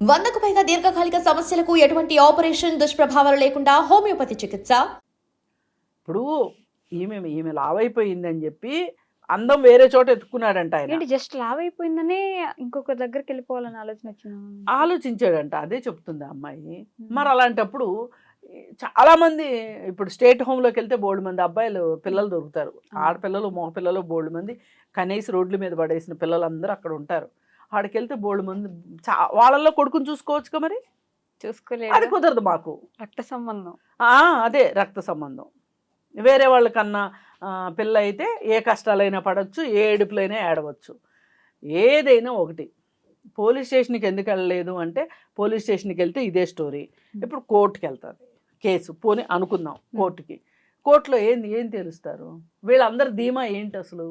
వందకు పైగా దీర్ఘకాలిక సమస్యలకు ఎటువంటి ఆపరేషన్ దుష్ప్రభావాలు లేకుండా హోమియోపతి చికిత్స? ఇప్పుడు ఈమె ఈమె లావైపోయిందని చెప్పి అందం వేరే చోట ఎత్తుకున్నాడంట ఆయన. జస్ట్ లావ్ అయిపోయిందనే ఇంకొక దగ్గరికి వెళ్ళిపోవాలని ఆలోచన ఆలోచించాడంట అదే చెప్తుంది ఆ అమ్మాయి. మరి అలాంటప్పుడు చాలా మంది ఇప్పుడు స్టేట్ హోమ్లోకి వెళ్తే బోల్డ్ మంది అబ్బాయిలు పిల్లలు దొరుకుతారు. ఆడపిల్లలు మగపిల్లలు బోల్డ్ మంది కనీసం రోడ్ల మీద పడేసిన పిల్లలందరూ అక్కడ ఉంటారు. ఆడికి వెళ్తే బోల్డ్ మంది చా వాళ్ళల్లో కొడుకుని చూసుకోవచ్చుగా మరి? అది చూసుకోలేదు కుదరదు మాకు. రక్త సంబంధం. అదే రక్త సంబంధం. వేరే వాళ్ళకన్నా పిల్ల అయితే ఏ కష్టాలైనా పడవచ్చు ఏ ఏడుపులైనా ఏడవచ్చు. ఏదైనా ఒకటి. పోలీస్ స్టేషన్కి ఎందుకు వెళ్ళలేదు అంటే పోలీస్ స్టేషన్కి వెళ్తే ఇదే స్టోరీ. ఇప్పుడు కోర్టుకి వెళ్తుంది కేసు. పోనీ అనుకుందాం కోర్టుకి. కోర్టులో ఏంది ఏం తెలుస్తారు? వీళ్ళందరి ధీమా ఏంటి అసలు?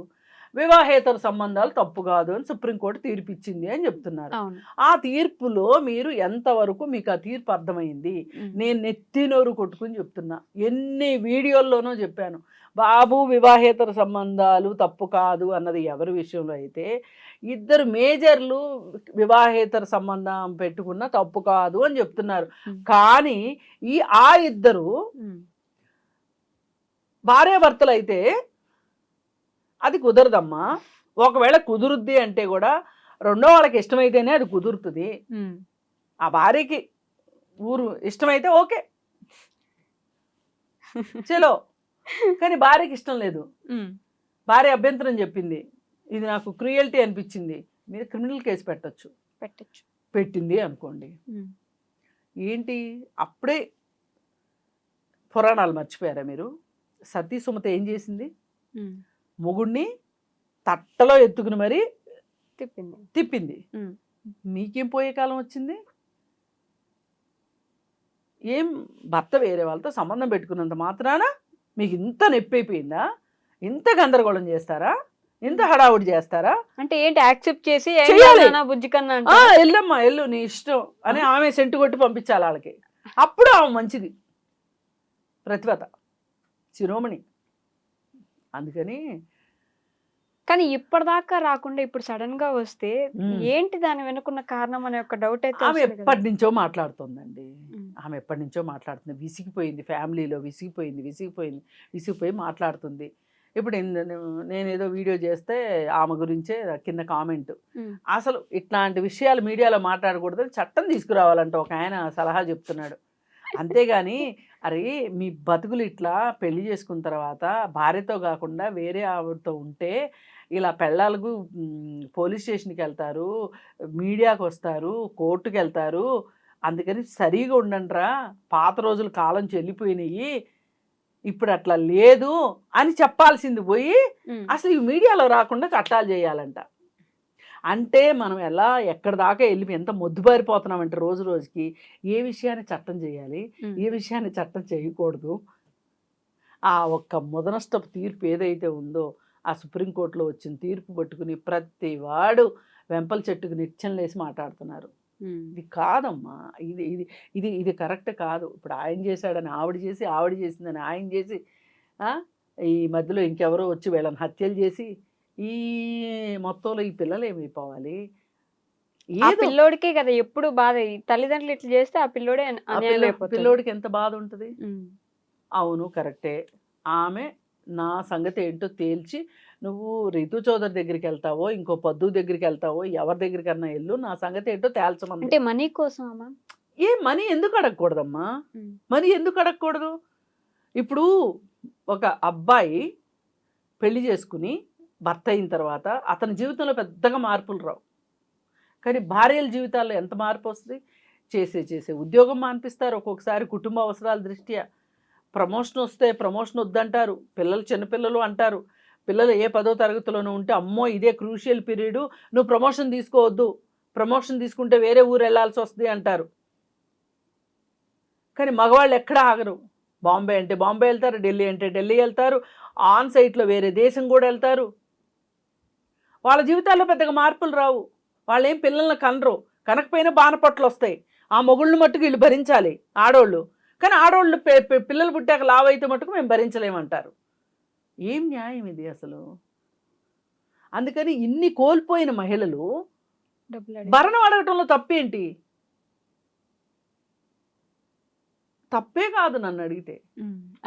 వివాహేతర సంబంధాలు తప్పు కాదు అని సుప్రీంకోర్టు తీర్పు ఇచ్చింది అని చెప్తున్నారు ఆ తీర్పులో మీరు ఎంతవరకు మీకు ఆ తీర్పు అర్థమైంది. నేను నెత్తి నోరు కొట్టుకుని చెప్తున్నా ఎన్ని వీడియోల్లోనూ చెప్పాను బాబు వివాహేతర సంబంధాలు తప్పు కాదు అన్నది ఎవరి విషయంలో అయితే ఇద్దరు మేజర్లు వివాహేతర సంబంధం పెట్టుకున్న తప్పు కాదు అని చెప్తున్నారు. కానీ ఈ ఆ ఇద్దరు. భార్యాభర్తలు అయితే అది కుదరదమ్మా. ఒకవేళ కుదురుద్ది అంటే కూడా రెండో వాళ్ళకి ఇష్టమైతేనే అది కుదురుతుంది. ఆ భార్యకి ఊరు ఇష్టమైతే ఓకే. చలో. కానీ భార్యకి ఇష్టం లేదు. భార్య అభ్యంతరం చెప్పింది. ఇది నాకు క్రూయల్టీ అనిపించింది. మీరు క్రిమినల్ కేసు పెట్టొచ్చు. పెట్టచ్చు. పెట్టింది అనుకోండి. ఏంటి? అప్పుడే పురాణాలు మర్చిపోయారా మీరు? సతీ సుమత ఏం చేసింది. మొగుడిని తట్టలో ఎత్తుకుని మరీ తిప్పింది. తిప్పింది. మీకేం పోయే కాలం వచ్చింది? ఏం భర్త వేరే వాళ్ళతో సంబంధం పెట్టుకున్నంత మాత్రాన మీకు ఇంత నొప్పి అయిపోయిందా ఇంత గందరగోళం చేస్తారా? ఇంత హడావుడి చేస్తారా? అంటే ఏంటి యాక్సెప్ట్ చేసి బుజ్జి కన్నా ఎల్లమ్మా ఎల్లు నీ ఇష్టం అని ఆమె సెంటు కొట్టి పంపించాలి వాళ్ళకి అప్పుడు ఆమె మంచిది. ప్రతిభత శిరోమణి. అందుకని కానీ ఇప్పటిదాకా రాకుండా ఇప్పుడు సడన్గా వస్తే. ఏంటి దాని వెనుకున్న కారణం అనే ఒక డౌట్ అయితే ఆమె. ఎప్పటి నుంచో మాట్లాడుతుందండి. ఆమె ఎప్పటి నుంచో మాట్లాడుతుంది విసిగిపోయింది ఫ్యామిలీలో విసిగిపోయింది విసిగిపోయింది విసిగిపోయి మాట్లాడుతుంది ఇప్పుడు నేను ఏదో వీడియో చేస్తే ఆమె గురించే కింద కామెంట్. అసలు ఇట్లాంటి విషయాలు మీడియాలో మాట్లాడకూడదని చట్టం తీసుకురావాలంట ఒక ఆయన సలహా చెప్తున్నాడు అంతేగాని అరే మీ బతుకులు ఇట్లా పెళ్ళి చేసుకున్న తర్వాత భార్యతో కాకుండా వేరే ఆవిడతో ఉంటే ఇలా పెళ్ళాలకు పోలీస్ స్టేషన్కి వెళ్తారు మీడియాకి వస్తారు కోర్టుకి వెళ్తారు అందుకని సరిగా ఉండండిరా పాత రోజులు కాలం చెల్లిపోయినాయి ఇప్పుడు అట్లా లేదు అని చెప్పాల్సింది పోయి. అసలు ఈ మీడియాలో రాకుండా చట్టాలు చేయాలంట అంటే మనం ఎలా ఎక్కడ దాకా వెళ్ళి ఎంత మొద్దుబారిపోతున్నామంటే రోజు రోజుకి ఏ విషయాన్ని చట్టం చేయాలి. ఏ విషయాన్ని చట్టం చేయకూడదు ఆ ఒక్క ముదనష్టపు తీర్పు ఏదైతే ఉందో ఆ సుప్రీంకోర్టులో వచ్చిన తీర్పు పట్టుకుని ప్రతి వాడు వెంపల చెట్టుకు లేసి మాట్లాడుతున్నారు. ఇది కాదమ్మా ఇది ఇది ఇది ఇది కరెక్ట్ కాదు ఇప్పుడు ఆయన చేశాడని ఆవిడ చేసి ఆవిడ చేసిందని ఆయన చేసి ఈ మధ్యలో ఇంకెవరో వచ్చి వీళ్ళని హత్యలు చేసి ఈ మొత్తంలో ఈ పిల్లలు ఏమైపోవాలి? ఆ ఏదో పిల్లోడికే కదా ఎప్పుడు బాధ. ఈ తల్లిదండ్రులు ఇట్లా చేస్తే ఆ పిల్లోడే. పిల్లోడికి ఎంత బాధ ఉంటుంది. అవును కరెక్టే. ఆమె నా సంగతి ఏంటో తేల్చి నువ్వు రితు చౌదరి దగ్గరికి వెళ్తావో ఇంకో పద్దు దగ్గరికి వెళ్తావో ఎవరి దగ్గరికన్నా వెళ్ళు నా సంగతి ఏంటో తేల్చమంది అంటే మనీ కోసం అమ్మా ఏ మనీ ఎందుకు అడగకూడదమ్మా. మనీ ఎందుకు అడగకూడదు? ఇప్పుడు ఒక అబ్బాయి పెళ్ళి చేసుకుని భర్త అయిన తర్వాత అతని జీవితంలో పెద్దగా మార్పులు రావు. కానీ భార్యల జీవితాల్లో ఎంత మార్పు వస్తుంది చేసే చేసే ఉద్యోగం మానిపిస్తారు. ఒక్కొక్కసారి కుటుంబ అవసరాల దృష్ట్యా ప్రమోషన్ వస్తే ప్రమోషన్ వద్దంటారు. పిల్లలు చిన్నపిల్లలు అంటారు. పిల్లలు ఏ పదో తరగతిలోనూ ఉంటే అమ్మో ఇదే క్రూషియల్ పీరియడ్ నువ్వు ప్రమోషన్ తీసుకోవద్దు. ప్రమోషన్ తీసుకుంటే వేరే ఊరు వెళ్ళాల్సి వస్తుంది అంటారు. కానీ మగవాళ్ళు ఎక్కడ ఆగరు. బాంబే అంటే బాంబే వెళ్తారు ఢిల్లీ అంటే ఢిల్లీ వెళ్తారు. ఆన్ సైట్లో వేరే దేశం కూడా వెళ్తారు. వాళ్ళ జీవితాల్లో పెద్దగా మార్పులు రావు. వాళ్ళు ఏం పిల్లల్ని కనరు. కనకపోయినా బాణపట్లు వస్తాయి ఆ మొగుళ్ళని మట్టుకు వీళ్ళు భరించాలి ఆడోళ్ళు. కానీ పె- పిల్లలు పుట్టాక లావు అయితే మట్టుకు మేము భరించలేమంటారు. ఏం న్యాయం ఇది అసలు? అందుకని ఇన్ని కోల్పోయిన మహిళలు. భరణం అడగటంలో తప్పేంటి? తప్పే కాదు నన్ను అడిగితే.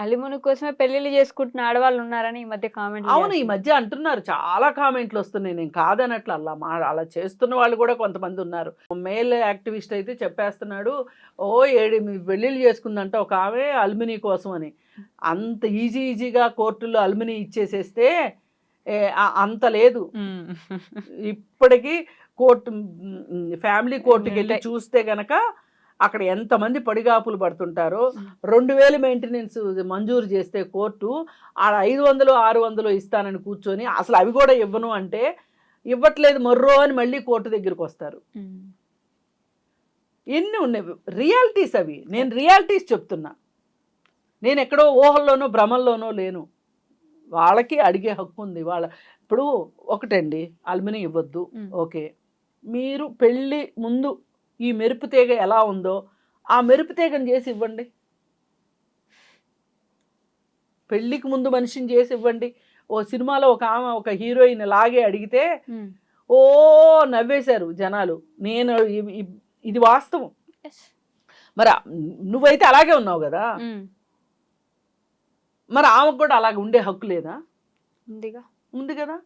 అలిమును కోసమే పెళ్ళిళ్ళు చేసుకుంటున్న ఆడవాళ్ళు ఉన్నారని ఈ మధ్య కామెంట్ అవును ఈ మధ్య అంటున్నారు. చాలా కామెంట్లు వస్తున్నాయి. నేను కాదనట్లు అలా మా అలా చేస్తున్న వాళ్ళు కూడా కొంతమంది ఉన్నారు. మేల్ యాక్టివిస్ట్ అయితే చెప్పేస్తున్నాడు ఓ ఏడు మీ పెళ్ళిళ్ళు చేసుకుందంట ఒక ఆమె అల్మినీ కోసం అని. అంత ఈజీ ఈజీగా కోర్టులో అల్మినీ ఇచ్చేసేస్తే అంత లేదు. ఇప్పటికీ కోర్టు ఫ్యామిలీ కోర్టుకి వెళ్ళి. చూస్తే గనక అక్కడ ఎంతమంది పడిగాపులు పడుతుంటారో రెండు వేలు మెయింటెనెన్స్ మంజూరు చేస్తే కోర్టు ఆడ ఐదు వందలు ఆరు వందలు ఇస్తానని కూర్చొని అసలు అవి కూడా ఇవ్వను అంటే ఇవ్వట్లేదు మొర్రో అని మళ్ళీ కోర్టు దగ్గరికి వస్తారు. ఎన్ని ఉన్నాయి? రియాలిటీస్ అవి. నేను రియాలిటీస్ చెప్తున్నా. నేను ఎక్కడో ఊహల్లోనో భ్రమల్లోనో లేను. వాళ్ళకి అడిగే హక్కు ఉంది. వాళ్ళ ఇప్పుడు ఒకటండి అల్మిని ఇవ్వద్దు. ఓకే. మీరు పెళ్ళి ముందు ఈ మెరుపు తీగ ఎలా ఉందో ఆ మెరుపు తీగను చేసి ఇవ్వండి. పెళ్ళికి ముందు మనిషిని చేసి ఇవ్వండి. ఓ సినిమాలో ఒక ఆమె ఒక హీరోయిన్ లాగే అడిగితే ఓ నవ్వేశారు జనాలు. నేను ఇది వాస్తవం. మరి నువ్వైతే అలాగే ఉన్నావు కదా? మరి ఆమెకు కూడా అలాగ ఉండే హక్కు లేదా? ఉందిగా. ఉంది కదా?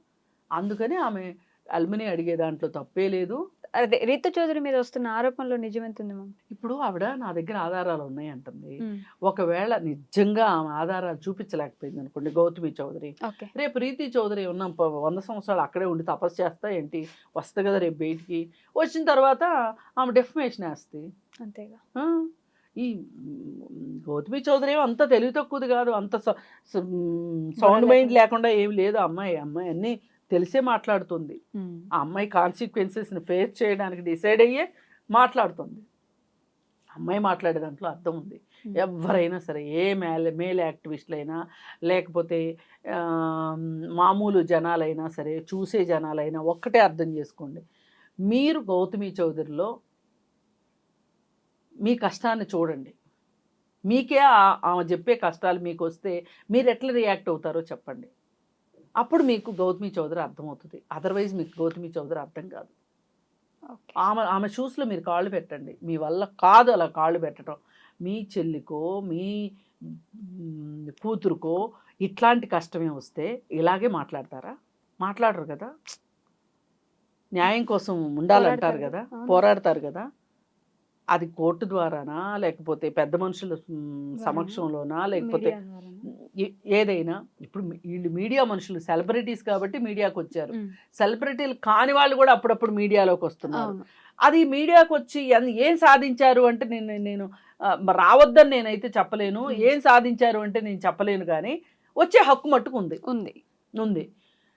అందుకని ఆమె అల్మిని అడిగే దాంట్లో తప్పే లేదు. అదే రీతు చౌదరి మీద వస్తున్న ఆరోపణలో మ్యామ్ ఇప్పుడు ఆవిడ నా దగ్గర ఆధారాలు ఉన్నాయి అంటుంది ఒకవేళ నిజంగా ఆమె ఆధారాలు చూపించలేకపోయింది అనుకోండి గౌతమి చౌదరి. రేపు ప్రీతి చౌదరి ఉన్న వంద సంవత్సరాలు అక్కడే ఉండి తపస్సు చేస్తా ఏంటి? వస్తుంది కదా రేపు బయటికి. వచ్చిన తర్వాత ఆమె డెఫమేషన్ వేస్తుంది అంతేగా. ఈ గౌతమి చౌదరి ఏమో అంత తెలివి తక్కువది కాదు. అంత సౌండ్ మైండ్ లేకుండా ఏమి లేదు. అమ్మాయి అమ్మాయి అన్నీ తెలిసే మాట్లాడుతుంది. ఆ అమ్మాయి కాన్సిక్వెన్సెస్ని ఫేస్ చేయడానికి డిసైడ్ అయ్యే మాట్లాడుతుంది. అమ్మాయి మాట్లాడే దాంట్లో అర్థం ఉంది. ఎవరైనా సరే ఏ మేల్ మేల్ యాక్టివిస్టులైనా లేకపోతే మామూలు జనాలైనా సరే చూసే జనాలైనా ఒక్కటే అర్థం చేసుకోండి. మీరు గౌతమి చౌదరిలో మీ కష్టాన్ని చూడండి. మీకే ఆమె చెప్పే కష్టాలు మీకు వస్తే మీరు ఎట్లా రియాక్ట్ అవుతారో చెప్పండి. అప్పుడు మీకు గౌతమి చౌదరి అర్థమవుతుంది. అదర్వైజ్ మీకు గౌతమి చౌదరి అర్థం కాదు. ఆమె ఆమె షూస్లో మీరు కాళ్ళు పెట్టండి. మీ వల్ల కాదు అలా కాళ్ళు పెట్టడం. మీ చెల్లికో మీ కూతురుకో ఇట్లాంటి కష్టమే వస్తే ఇలాగే మాట్లాడతారా? మాట్లాడరు కదా. న్యాయం కోసం ఉండాలంటారు కదా. పోరాడతారు కదా. అది కోర్టు ద్వారానా? లేకపోతే పెద్ద మనుషుల సమక్షంలోనా? లేకపోతే ఏదైనా ఇప్పుడు వీళ్ళు మీడియా మనుషులు సెలబ్రిటీస్ కాబట్టి మీడియాకి వచ్చారు. సెలబ్రిటీలు కాని వాళ్ళు కూడా అప్పుడప్పుడు మీడియాలోకి వస్తున్నారు. అది మీడియాకి వచ్చి ఏం సాధించారు అంటే నేను నేను రావద్దని నేనైతే చెప్పలేను. ఏం సాధించారు అంటే నేను చెప్పలేను కానీ వచ్చే హక్కు మట్టుకు ఉంది. ఉంది. ఉంది.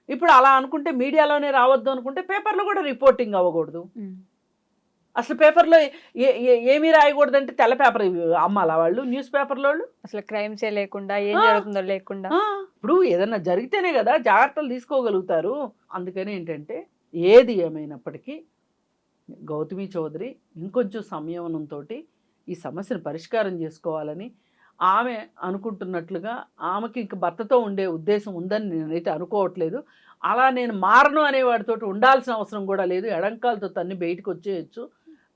ఇప్పుడు అలా అనుకుంటే మీడియాలోనే రావద్దు అనుకుంటే పేపర్లో కూడా రిపోర్టింగ్ అవ్వకూడదు. అసలు పేపర్లో ఏమీ రాయకూడదంటే తెల్ల పేపర్ అమ్మాలా వాళ్ళు? న్యూస్ పేపర్లో వాళ్ళు అసలు క్రైమ్సే లేకుండా ఏం. జరుగుతుందో లేకుండా. ఇప్పుడు ఏదన్నా జరిగితేనే కదా జాగ్రత్తలు తీసుకోగలుగుతారు. అందుకని ఏంటంటే ఏది ఏమైనప్పటికీ గౌతమి చౌదరి ఇంకొంచెం సంయమనంతో ఈ సమస్యను పరిష్కారం చేసుకోవాలని ఆమె అనుకుంటున్నట్లుగా ఆమెకి ఇంక భర్తతో ఉండే ఉద్దేశం ఉందని నేనైతే అనుకోవట్లేదు. అలా నేను మారను అనేవాడితో ఉండాల్సిన అవసరం కూడా లేదు. ఎడంకాలతో తన్ని బయటకు వచ్చేయచ్చు.